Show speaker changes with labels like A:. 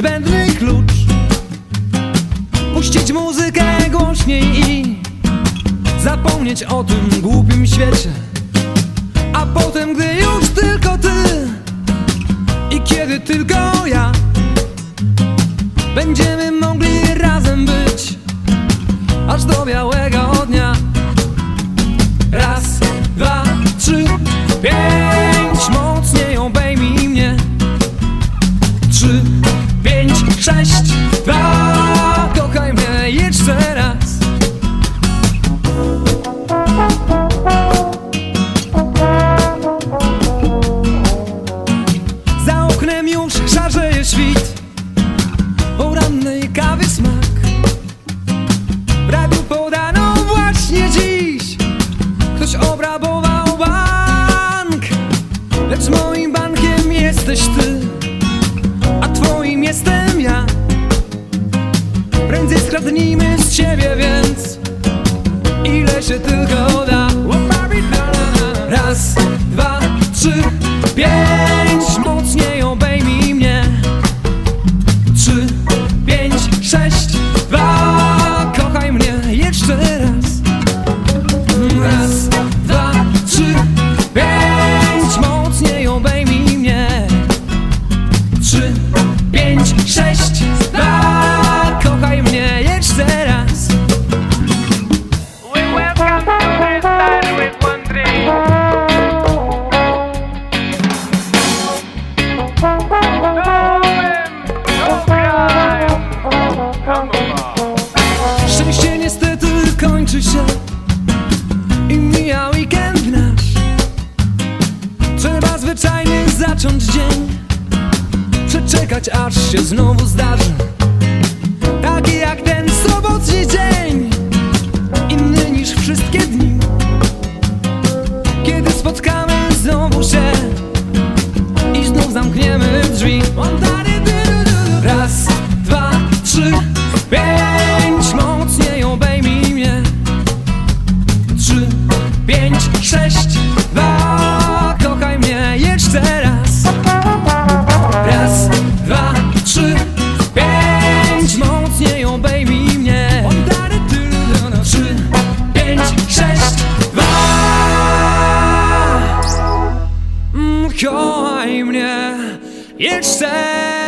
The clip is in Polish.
A: zbędny klucz. Puścić muzykę głośniej i Zapomnieć o tym głupim świecie. A potem, gdy już tylko ty Cześć, pa, kochaj mnie jeszcze raz. Za oknem już szarzeje świt. Zgadnijmy z ciebie więc Ile się tylko da kończy się i mija weekend nasz. Trzeba zwyczajnie zacząć dzień Przeczekać aż się znowu zdarzy. Taki jak ten sobotni dzień Inny niż wszystkie dni. Kiedy spotkamy znowu się I znów zamkniemy drzwi. kochaj mnie, jedź sen.